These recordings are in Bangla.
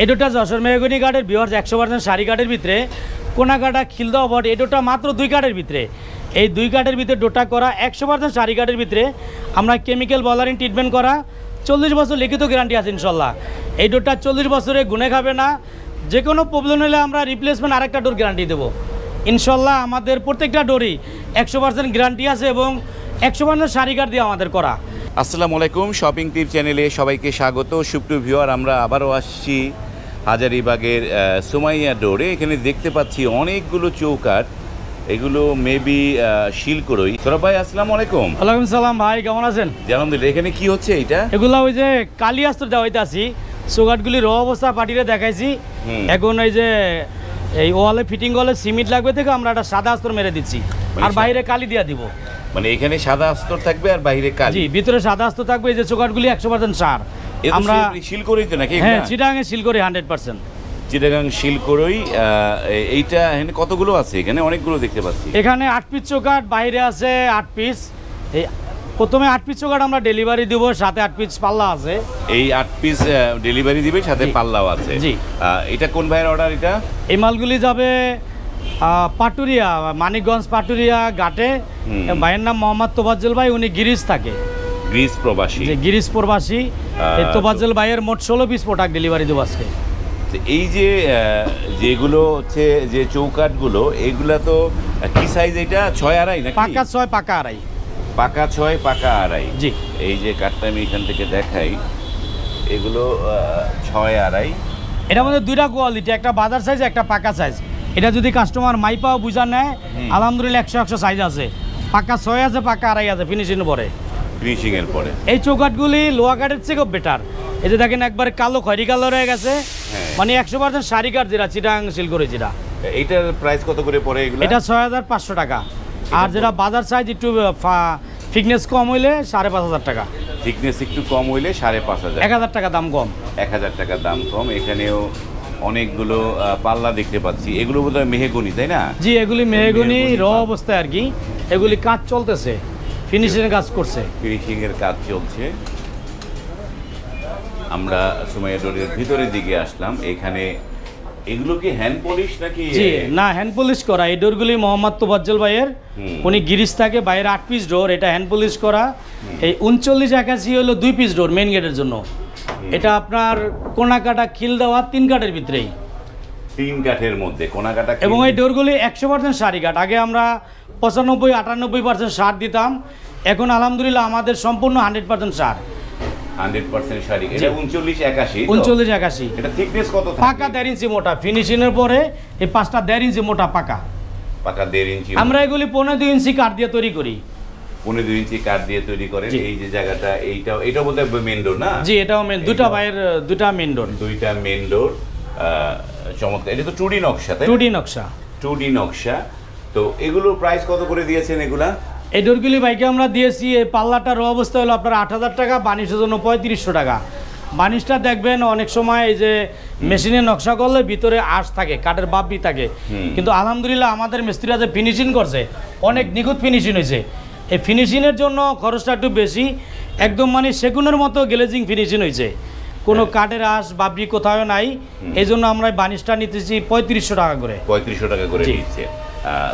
এডোটা যশোর মেহগনি কাঠের বিহার একশো পার্সেন্ট শাড়ি কাঠের ভিতরে কোনা কাটা খিলদা অবট এডোটা মাত্র দুই কাঠের ভিতরে। এই দুই কাঠের ভিতরে ডোটা করা একশো পার্সেন্ট শাড়ি কাঠের ভিতরে। আমরা কেমিক্যাল বলারিং ট্রিটমেন্ট করা, চল্লিশ বছর লিখিত গ্যারান্টি আছে ইনশাল্লাহ। এই ডোরটা চল্লিশ বছরে গুনে খাবে না যে কোনো প্রবলেম হলে আমরা রিপ্লেসমেন্ট আরেকটা ডোর গ্যারান্টি দেবো। ইনশাল্লাহ আমাদের প্রত্যেকটা ডোরই একশো পার্সেন্ট গ্যারান্টি আছে এবং একশো পার্সেন্ট শাড়ি কাঠ দিয়ে আমাদের করা। আসসালামু আলাইকুম শপিং টিপ চ্যানেলে সবাইকে স্বাগত। সুপ্রিয় ভিউয়ার আমরা আবারও আসছি হাজারিবাগের সুমাইয়া ডোরে। এখানে দেখতে পাচ্ছি অনেকগুলো চৌকাট এগুলো মেবি শিলকরই তোরা ভাই আসসালামু আলাইকুম। ওয়ালাইকুম সালাম ভাই কেমন আছেন? জানামদুল্লাহ এখানে কি হচ্ছে এটা এগুলা ওই যে কালিয়াস্ত্র দেওয়াইতে আছি সুগারগুলি র অবস্থা পাটিরে দেখাইছি। এখন এই যে এই ওয়ালে ফিটিং করলে সিমেন্ট লাগবে থেকে আমরা একটা সাদা আস্তর মেরে দিচ্ছি। মানে আর বাইরে কালি দিয়া দিব। মানে এখানে সাদা আস্তর থাকবে আর বাইরে কালি? ভিতরে সাদা আস্তর থাকবে। এই যে চোকাটগুলি একশো পার্সেন্ট সার। আমরা শিলকরই তো নাকি হ্যাঁ সিল করি হান্ড্রেড পার্সেন্ট। চিটাগাং শিলকরই আহ, এইটা এখানে কতগুলো আছে? এখানে অনেকগুলো দেখতে পাচ্ছি। এখানে আট পিস চোকাট বাইরে আছে আট পিস। এই প্রথমে আট পিস চোকাট আমরা ডেলিভারি দিব সাথে আট পিস পাল্লা আছে। এই আট পিস ডেলিভারি দিবে সাথে পাল্লাও আছে। জি। এটা কোন ভাইয়ের অর্ডার এটা? এই মালগুলি যাবে পাটুরিয়া মানিকগঞ্জ পাটুরিয়া ঘাটে। ভাইয়ের নাম মোহাম্মদ তোবাজ্জল ভাই উনি গিরিশ থাকে। গ্রিস প্রবাসী। যে গিরিজ প্রবাসী তোবাজ্জল ভাইয়ের মোট ষোলো পিস প্রোডাক্ট ডেলিভারি দেবো আজকে। তো এই যে যেগুলো হচ্ছে যে চৌকাটগুলো এগুলা তো কি সাইজ এটা? ছয় আড়াই নাকি? পাকা ছয় পাকা আড়াই। পাকা ছয় পাকা আড়াই। জি। এই যে কাঠটা আমি এখান থেকে দেখাই এগুলো ছয় আড়াই। এটার মধ্যে দুইটা কোয়ালিটি একটা বাজার সাইজ একটা পাকা সাইজ এটা যদি কাস্টমার মাইপাও বুঝা নেয় হুম। আলহামদুলিল্লাহ একশো একশো সাইজ আছে। পাকা ছয় আছে পাকা আড়াই আছে ফিনিশিং পরে। ফিনিশিং এর পরে। এই চৌকাটগুলি লোয়া কাঠের চেয়েও বেটার এই যে দেখেন একবার কালো খয়রি কালার হয়ে গেছে। হ্যাঁ। মানে একশো পার্সেন্ট শাড়ি কাঠ যেটা চিটাং সিল করে যেটা। এইটার প্রাইস কত করে পড়ে এগুলো? এটা ছয় হাজার পাঁচশো টাকা। আর যেটা বাজার সাইজ একটু ফিটনেস কম হইলে সাড়ে পাঁচ হাজার টাকা। থিকনেস একটু কম হইলে সাড়ে পাঁচ হাজার। এক হাজার টাকা দাম কম। এক হাজার টাকার দাম কম। এখানেও অনেকগুলো পাল্লা দেখতে পাচ্ছি। এগুলো বোধহয় মেহেগুনি তাই না? জি এগুলি মেহেগুনি র অবস্থায় আর কি। এগুলি কাজ চলতেছে। ফিনিশিং এর কাজ করছে। ফিনিশিং এর কাজ চলছে। আমরা সুমাইয়া ডোরের ভিতরের দিকে আসলাম। এখানে এগুলো কি হ্যান্ড পলিশ নাকি? জি না হ্যান্ড পলিশ করা। এই ডোরগুলি মোহাম্মদ তোবাজ্জল ভাইয়ের। উনি গিরিজ থাকে বাইরে আট পিস ডোর। এটা হ্যান্ড পলিশ করা। এই উনচল্লিশ একাশি হলো দুই পিস ডোর মেন গেটের জন্য। এটা আপনার কোনা কাটা খিল দেওয়া তিন কাঠের ভিতরেই। তিন কাঠের মধ্যে কোনাকাটা এবং এই ডোরগুলি একশো পার্সেন্ট শাড়ি কাঠ। আগে আমরা পঁচানব্বই আটানব্বই পার্সেন্ট সার দিতাম। এখন আলহামদুলিল্লাহ আমাদের সম্পূর্ণ হান্ড্রেড পার্সেন্ট সার? পাকা দেড় ইঞ্চি মোটা। ফিনিশিংয়ের পরে এই পাঁচটা দেড় ইঞ্চি মোটা পাকা। পাকা দেড় ইঞ্চি আমরা এগুলি পনেরো দুই ইঞ্চি কাঠ দিয়ে তৈরি করি। পনেরো দুই ইঞ্চি কাঠ দিয়ে তৈরি করেন। এই যে জায়গাটা এটা বোধহয় মেন ডোর না? জি এটাও মেন দুটা। বাইয়ের দুটা মেন ডোর দুইটা মেন ডোর চমৎকার। এটা তো টুডি নকশা তাই নকশা। নকশা। তো এগুলো প্রাইস কত করে দিয়েছেন এগুলা? এই ডোরগুলি বাইকে আমরা দিয়েছি এই পাল্লাটার অবস্থা হলো আপনার আট হাজার টাকা বানিশের জন্য পঁয়ত্রিশশো টাকা। বানিশটা দেখবেন অনেক সময় এই যে মেশিনে নকশা করলে ভিতরে আঁশ থাকে কাঠের বাপি থাকে। কিন্তু আলহামদুলিল্লাহ আমাদের মিস্ত্রিরা যে ফিনিশিং করছে অনেক নিখুঁত ফিনিশিং হয়েছে। এই ফিনিশিংয়ের জন্য খরচটা একটু বেশি একদম মানে সেগুনের মতো গ্লেজিং ফিনিশিং হয়েছে। কোনো কাঠের আঁশ বাবরি কোথাও নাই। এই জন্য আমরা বানিশটা নিতেছি পঁয়ত্রিশশো টাকা করে। পঁয়ত্রিশশো টাকা করে জি।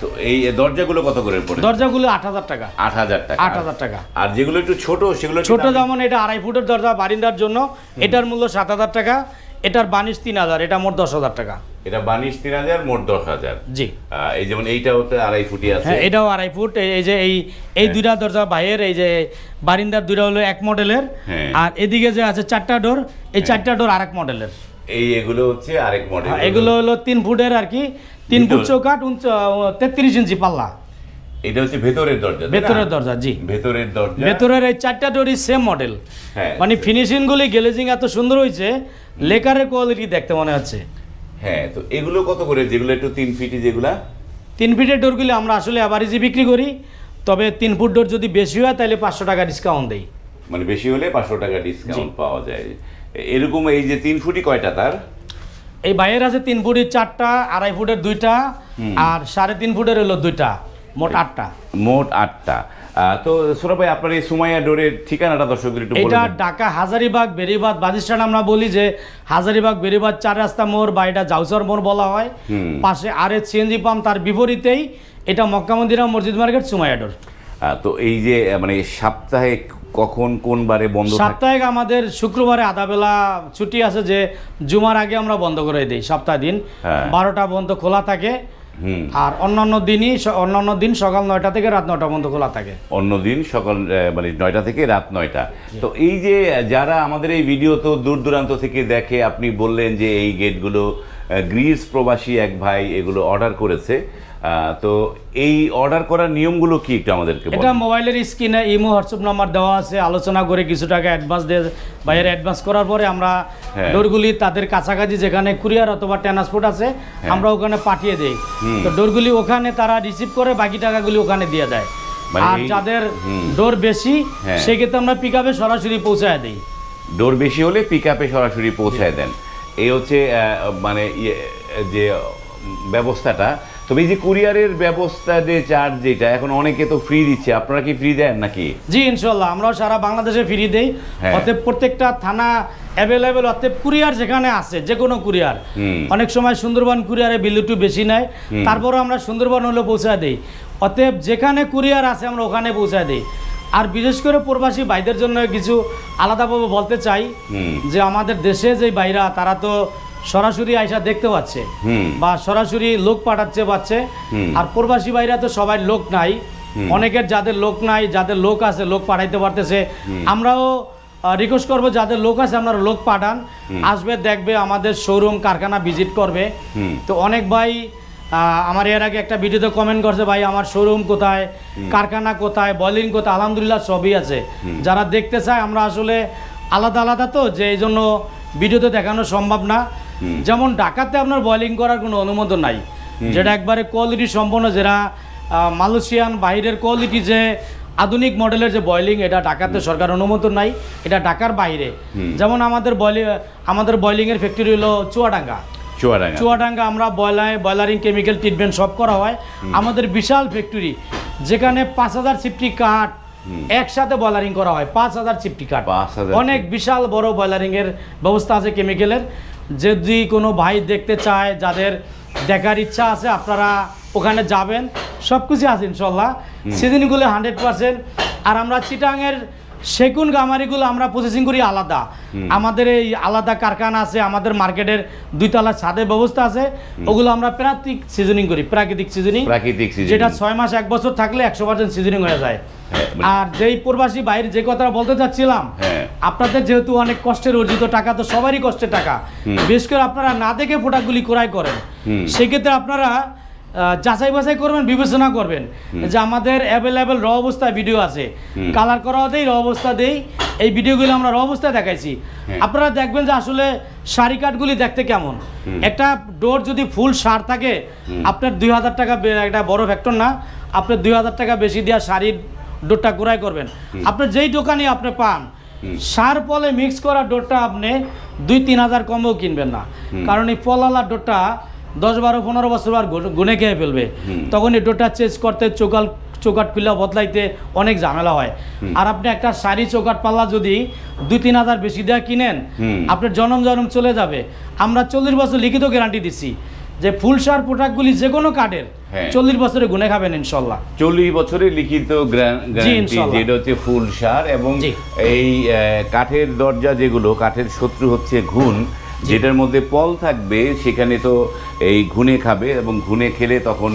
তো এই দরজাগুলো কত করে পড়ে? দরজাগুলো আট হাজার টাকা। আট হাজার টাকা। আট হাজার টাকা। আর যেগুলো একটু ছোট সেগুলো ছোট যেমন এটা আড়াই ফুটের দরজা বারিন্দার জন্য এটার মূল্য সাত হাজার টাকা এটার বানিশ তিন হাজার এটা মোট দশ হাজার টাকা। এটা বানিশ তিন হাজার মোট দশ হাজার। জি। এই যেমন এইটা হতে আড়াই ফুটি আছে। হ্যাঁ এটাও আড়াই ফুট এই- যে এই এই হ্যাঁ। দুইটা দরজা বাইরের এই যে বারিন্দার দুইটা হলো এক মডেলের। হ্যাঁ। আর এদিকে যে আছে চারটা ডোর এই চারটা ডোর আর এক মডেলের। এই এগুলো হচ্ছে আরেক মডেল হ্যাঁ, এগুলো। হলো তিন ফুটের আর কি তিন ফুট চৌকাঠ তেত্রিশ ইঞ্চি পাল্লা। এটা হচ্ছে ভেতরের দরজা ভেতরের দরজা জি। ভেতরের দরজা। ভেতরের এই চারটা ডোরই সেম মডেল হ্যাঁ। মানে ফিনিশিংগুলি গ্লেজিং এত সুন্দর হয়েছে লেকারের কোয়ালিটি দেখতে মনে হচ্ছে। হ্যাঁ তো এগুলো কত করে? যেগুলো একটু তিন ফিটি যেগুলা? তিন ফিটের ডোরগুলি আমরা আসলে অ্যাভারেজে বিক্রি করি তবে তিন ফুট ডোর যদি বেশি হয় তাহলে পাঁচশো টাকা ডিসকাউন্ট দেই। মানে বেশি হলে পাঁচশো টাকা ডিসকাউন্ট পাওয়া যায়। এরকম এই যে তিন ফুটি কয়টা তার? এই বাইরের আছে তিন ফুটের চারটা আড়াই ফুটের দুইটা আর সাড়ে তিন ফুটের হলো দুইটা মোট আটটা। মোট আটটা। তো সোরা ভাই আপনার এই সুমাইয়া ডোরের ঠিকানাটা দর্শকদের একটু এটা ঢাকা হাজারিবাগ বেরিবাদ বাদিস্টান আমরা বলি যে হাজারিবাগ বেরিবাদ চার রাস্তা মোড় বা এটা জাউসর মোড় বলা হয়। পাশে আর এস সিএনজি পাম্প তার বিপরীতেই এটা মক্কা মন্দিরা মসজিদ মার্কেট সুমাইয়াডোর আহ, তো এই যে মানে সপ্তাহে কখন কোন বারে বন্ধ সাপ্তাহিক আমাদের শুক্রবারে আধাবেলা ছুটি আছে যে জুমার আগে আমরা বন্ধ করে দিই সপ্তাহ দিন। হ্যাঁ। বারোটা পর্যন্ত খোলা থাকে। আর অন্যান্য দিনই অন্যান্য দিন সকাল নয়টা থেকে রাত নয়টা পর্যন্ত খোলা থাকে। অন্য দিন সকাল মানে নয়টা থেকে রাত নয়টা। তো এই যে যারা আমাদের এই ভিডিও তো দূর দূরান্ত থেকে দেখে আপনি বললেন যে এই গেটগুলো গ্রিস প্রবাসী এক ভাই এগুলো অর্ডার করেছে। তো এই অর্ডার করার নিয়মগুলো কি একটু আমাদেরকে এটা মোবাইলের স্ক্রিনে ইমো হোয়াটসঅ্যাপ নাম্বার দেওয়া আছে। আলোচনা করে কিছু টাকা অ্যাডভান্স দিয়ে বাইরে অ্যাডভান্স করার পরে আমরা হ্যাঁ। ডোরগুলি তাদের কাছাকাছি যেখানে কুরিয়ার অথবা ট্রান্সপোর্ট আছে আমরা ওখানে পাঠিয়ে দেই। তো ডোরগুলি ওখানে তারা রিসিভ করে বাকি টাকাগুলি ওখানে দিয়ে দেয়। মানে আর যাদের ডোর বেশি হ্যাঁ। সেক্ষেত্রে আমরা পিক আপে সরাসরি পৌঁছায় দিই। ডোর বেশি হলে পিক আপে সরাসরি পৌঁছায় দেন। এই হচ্ছে মানে ইয়ে, যে ব্যবস্থাটা তবে এই যে কুরিয়ারের ব্যবস্থা যে চার্জ যেটা এখন অনেকে তো ফ্রি দিচ্ছে। আপনারা কি ফ্রি দেন নাকি? জি ইনশাল্লাহ আমরাও সারা বাংলাদেশে ফিরি দেই। হ্যাঁ। অতএব প্রত্যেকটা থানা অ্যাভেলেবেল অতএব কুরিয়ার যেখানে আছে যে কোনো কুরিয়ার অনেক সময় সুন্দরবন কুরিয়ারে বিল একটু বেশি নেয়। তারপরও আমরা সুন্দরবন হলে পৌঁছায় দিই। অতএব যেখানে কুরিয়ার আছে আমরা ওখানে পৌঁছায় দিই। আর বিশেষ করে প্রবাসী ভাইদের জন্য কিছু আলাদাভাবে বলতে চাই যে আমাদের দেশে যে বাইরা তারা তো সরাসরি আইসা দেখতে পাচ্ছে। বা সরাসরি লোক পাঠাচ্ছে পাচ্ছে। আর প্রবাসী বাইরা তো সবাই লোক নাই। অনেকের যাদের লোক নাই যাদের লোক আছে লোক পাঠাইতে পারতেছে। আমরাও রিকোয়েস্ট করব যাদের লোক আছে আপনারা লোক পাঠান। আসবে দেখবে আমাদের শোরুম কারখানা ভিজিট করবে। তো অনেক ভাই আমার এর আগে একটা ভিডিওতে কমেন্ট করছে ভাই আমার শোরুম কোথায়? কারখানা কোথায়? বলিং কোথায়? আলহামদুলিল্লাহ সবই আছে। যারা দেখতে চায় আমরা আসলে আলাদা আলাদা তো যে এই জন্য ভিডিওতে দেখানো সম্ভব না। যেমন ঢাকাতে আপনার বয়লিং করার কোনো অনুমোদন নাই। যেটা একবারে কোয়ালিটি সম্পন্ন যেটা মালয়েশিয়ান বাইরের কোয়ালিটি যে আধুনিক মডেলের যে বয়লিং এটা ঢাকাতে সরকার অনুমোদন নাই। এটা ঢাকার বাইরে। যেমন আমাদের বয়লিং আমাদের বয়লিংয়ের ফ্যাক্টরি হলো চুয়াডাঙ্গা। চুয়াডাঙ্গা। চুয়াডাঙ্গা আমরা বয়লায় বয়লারিং কেমিক্যাল ট্রিটমেন্ট সব করা হয়। আমাদের বিশাল ফ্যাক্টরি যেখানে পাঁচ হাজার সিফটি কাঠ একসাথে বয়লারিং করা হয় পাঁচ হাজার চিপটি কাঠ অনেক বিশাল বড় বয়লারিং এর ব্যবস্থা আছে কেমিক্যালের যদি কোনো ভাই দেখতে চায় যাদের দেখার ইচ্ছা আছে আপনারা ওখানে যাবেন। সব কিছু আছে ইনশাল্লাহ। সেদিনগুলো হান্ড্রেড পার্সেন্ট আর আমরা চিটাংয়ের সেগুন গামারিগুলো আমরা প্রসেসিং করি আলাদা। আমাদের এই আলাদা কারখানা আছে আমাদের মার্কেটের দুইতলা ছাদের ব্যবস্থা আছে ওগুলো আমরা প্রাকৃতিক সিজনিং করি প্রাকৃতিক সিজনিং প্রাকৃতিক। যেটা ছয় মাস এক বছর থাকলে একশো পার্সেন্ট সিজনিং হয়ে যায়। হ্যাঁ, মানে- আর যেই প্রবাসী বাইরে যে কথাটা বলতে চাচ্ছিলাম হ্যাঁ। আপনাদের যেহেতু অনেক কষ্টের অর্জিত টাকা তো সবারই কষ্টের টাকা। বিশেষ করে আপনারা না দেখে প্রোডাক্টগুলি ক্রয় করেন সেক্ষেত্রে আপনারা যাচাই বাছাই করবেন বিবেচনা করবেন যে আমাদের অ্যাভেলেবেল র অবস্থায় ভিডিও আছে। কালার করা দেই র অবস্থা দেই। এই ভিডিওগুলো আমরা র অবস্থায় দেখাইছি। হ্যাঁ। আপনারা দেখবেন যে আসলে শাড়ি কাঠগুলি দেখতে কেমন। একটা ডোর যদি ফুল সার থাকে আপনার দুই হাজার টাকা একটা বড় ফ্যাক্টর না। আপনার দুই হাজার টাকা বেশি দেওয়া শাড়ির ডোরটা ক্রয় করবেন। আপনার যেই দোকানে আপনি পান সার পলে মিক্স করা ডোরটা আপনি দুই তিন হাজার কমেও কিনবেন না। কারণ এই পলালা ডোরটা দশ বারো পনেরো বছর আর গুনে খেয়ে ফেলবে। তখন ডোরটা চেঞ্জ করতে চোকাল চৌকাট খুলে বদলাইতে অনেক ঝামেলা হয়। আর আপনি একটা শাড়ি চৌকাট পাল্লা যদি দুই তিন হাজার বেশি দেওয়া কিনেন আপনার জনম জনম চলে যাবে। আমরা চল্লিশ বছর লিখিত গ্যারান্টি দিচ্ছি যে ফুল সার প্রোডাক্টগুলি যে কোনো কাঠের হ্যাঁ। চল্লিশ বছরে গুনে খাবেন ইনশাল্লাহ। চল্লিশ বছরে লিখিত যেটা হচ্ছে ফুল সার এবং এই কাঠের দরজা যেগুলো কাঠের শত্রু হচ্ছে ঘুণ যেটার মধ্যে পল থাকবে সেখানে তো এই ঘুনে খাবে এবং ঘুনে খেলে তখন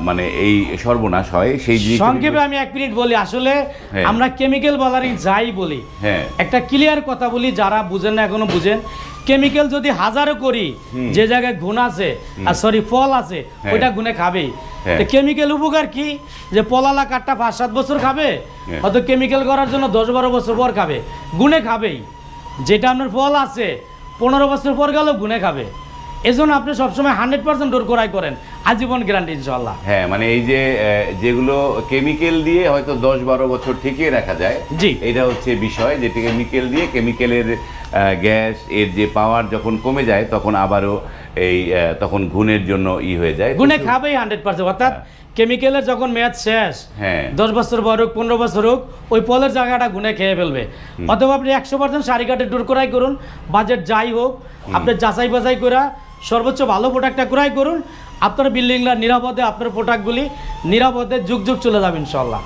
মানে এই সর্বনাশ হয়। সেই জিনিস সংক্ষেপে আমি এক মিনিট বলি আসলে হ্যাঁ। আমরা কেমিক্যাল বলারই যাই বলি। হ্যাঁ। একটা ক্লিয়ার কথা বলি যারা বুঝেন না এখনও বুঝেন। কেমিক্যাল যদি হাজারও করি যে জায়গায় গুণ আছে আর সরি ফল আছে হ্যাঁ। ওইটা গুণে খাবেই। হ্যাঁ। কেমিক্যাল উপকার কি? যে পলালা কাঠটা পাঁচ সাত বছর খাবে হ্যাঁ। হয়তো কেমিক্যাল করার জন্য দশ বারো বছর পর খাবে। গুণে খাবেই। যেটা আপনার ফল আছে পনেরো বছর পর গেলেও গুনে খাবে। এজন্য আপনি সবসময় হান্ড্রেড পার্সেন্ট ডোর করাই করেন। আজীবন গ্যারান্টি ইনশাল্লাহ হ্যাঁ মানে এই যে যেগুলো কেমিক্যাল দিয়ে হয়তো দশ বারো বছর ঠিকই রাখা যায় জি। এটা হচ্ছে বিষয় যেটি কেমিক্যাল দিয়ে কেমিক্যালের গ্যাস এর যে পাওয়ার যখন কমে যায় তখন আবারও এই তখন গুণের জন্য ই হয়ে যায়। গুণে খাবেই হান্ড্রেড পার্সেন্ট অর্থাৎ কেমিক্যালের যখন মেয়াদ শেষ হ্যাঁ। দশ বছর বড় হোক পনেরো বছর হোক ওই পলের জায়গাটা গুনে খেয়ে ফেলবে। অথবা আপনি একশো পার্সেন্ট শাড়ি কাটে দূর করাই করুন বাজেট যাই হোক আপনি যাচাই বাছাই করা সর্বোচ্চ ভালো প্রোডাক্টটা ক্রয় করুন আপনার বিল্ডিংটা নিরাপদে আপনার প্রোডাক্টগুলি নিরাপদে যুগ যুগ চলে যাবে ইনশাল্লাহ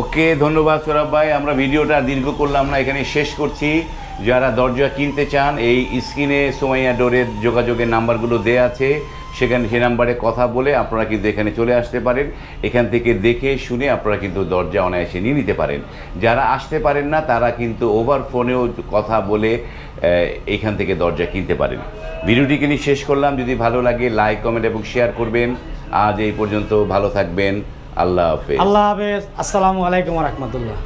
ওকে ধন্যবাদ সৌরভ ভাই। আমরা ভিডিওটা দীর্ঘ করলাম না এখানে শেষ করছি। যারা দরজা কিনতে চান, এই স্ক্রিনে সোমাইয়া ডোরের যোগাযোগের নাম্বারগুলো দেয়া আছে। সেখানে সে নাম্বারে কথা বলে আপনারা কিন্তু এখানে চলে আসতে পারেন। এখান থেকে দেখে শুনে আপনারা কিন্তু দরজা অনায়াসে নিয়ে নিতে পারেন। যারা আসতে পারেন না, তারা কিন্তু ওভার ফোনেও কথা বলে এখান থেকে দরজা কিনতে পারেন। ভিডিওটিকে নিয়ে শেষ করলাম। যদি ভালো লাগে, লাইক, কমেন্ট এবং শেয়ার করবেন। আজ এই পর্যন্ত ভালো থাকবেন। আল্লাহ হাফেজ। আল্লাহ হাফেজ। আসসালামু আলাইকুম রহমতুল্লাহ।